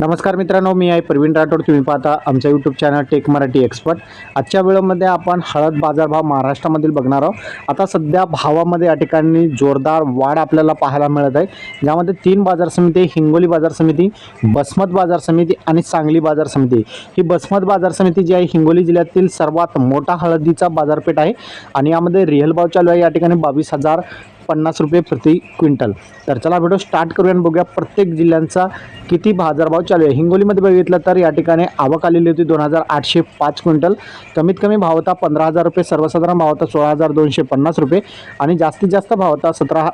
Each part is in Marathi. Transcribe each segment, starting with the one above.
नमस्कार मित्रांनो मी आहे प्रवीण राठोड. तुम्ही पाहता आमच्या YouTube channel tech Marathi expert आजच्या वेळेमध्ये आपण हळद बाजारभाव महाराष्ट्रामधील बघणार आहोत. आता सध्या भावामध्ये या ठिकाणी जोरदार वाढ आपल्याला पाहायला मिळत आहे. ज्यामध्ये तीन बाजार समिती हिंगोली बाजार समिती बसमत बाजार समिती आणि सांगली बाजार समिती. ही बसमत बाजार समिती जी आहे हिंगोली जिल्ह्यातील सर्वात मोठा हळदीचा बाजारपेठ आहे. आणि यामध्ये रिअल भाव चालू आहे. या ठिकाणी बावीस हजार पन्नास रुपये प्रति क्विंटल. तर चला व्हिडिओ स्टार्ट करूया आणि बघूया प्रत्येक जिल्ह्यांचा किती बाजारभाव चालू आहे. हिंगोलीमध्ये बघितलं तर या ठिकाणी आवक आलेली होती दोन हजार आठशे पाच क्विंटल. कमीत कमी भाव होता पंधरा हजार रुपये सर्वसाधारण भाव होता सोळा हजार दोनशे पन्नास रुपये आणि जास्तीत जास्त भाव होता सतरा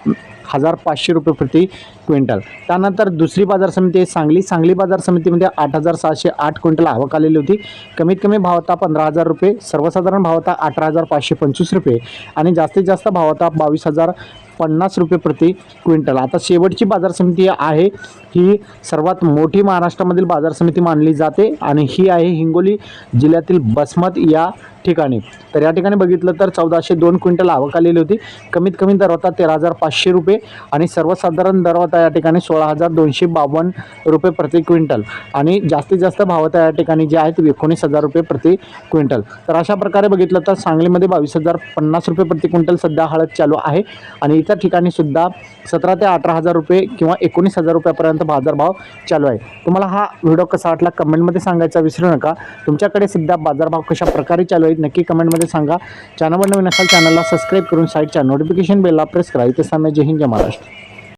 हजार पाचशे रुपये प्रति क्विंटल. त्यानंतर दुसरी बाजार समिती आहे सांगली. सांगली बाजार समितीमध्ये आठ हजार सहाशे आठ क्विंटल आवक आलेली होती. कमीत कमी भाव होता पंधरा हजार रुपये सर्वसाधारण भाव होता अठरा हजार पाचशे पंचवीस रुपये आणि जास्तीत जास्त भाव होता बावीस हजार पन्नास रुपये प्रति क्विंटल. आता शेवटची बाजार समिती आहे. ही सर्वात मोठी महाराष्ट्रामधील बाजार समिती मानली जाते आणि ही आहे हिंगोली जिल्ह्यातील बसमत या ठिकाणी. तर या ठिकाणी बघितलं तर चौदाशे दोन क्विंटल आवक आलेली होती. कमीत कमी दर होता तेरा हजार पाचशे रुपये आणि सर्वसाधारण दर होता या ठिकाणी सोळा हजार दोनशे बावन्न रुपये प्रति क्विंटल. आणि जास्तीत जास्त भाव होता या ठिकाणी जे आहेत एकोणीस हजार रुपये प्रति क्विंटल. तर अशा प्रकारे बघितलं तर सांगलीमध्ये बावीस हजार पन्नास रुपये प्रति क्विंटल सध्या हळद चालू आहे. आणि इतर ठिकाणी सुद्धा सतरा ते अठरा हजार रुपये किंवा एकोणीस हजार रुपयापर्यंत बाजारभाव चालू आहे. तुम्हाला हा व्हिडिओ कसा वाटला कमेंटमध्ये सांगायचा विसरू नका. तुमच्याकडे सध्या बाजारभाव कशा प्रकारे चालू आहेत नक्की कमेंटमध्ये सांगा. चॅनलवर नवीन असाल चॅनलला सबस्क्राईब करून साईडच्या नोटिफिकेशन बेलला प्रेस करा. इथे सामने जय हिंद जय महाराष्ट्र.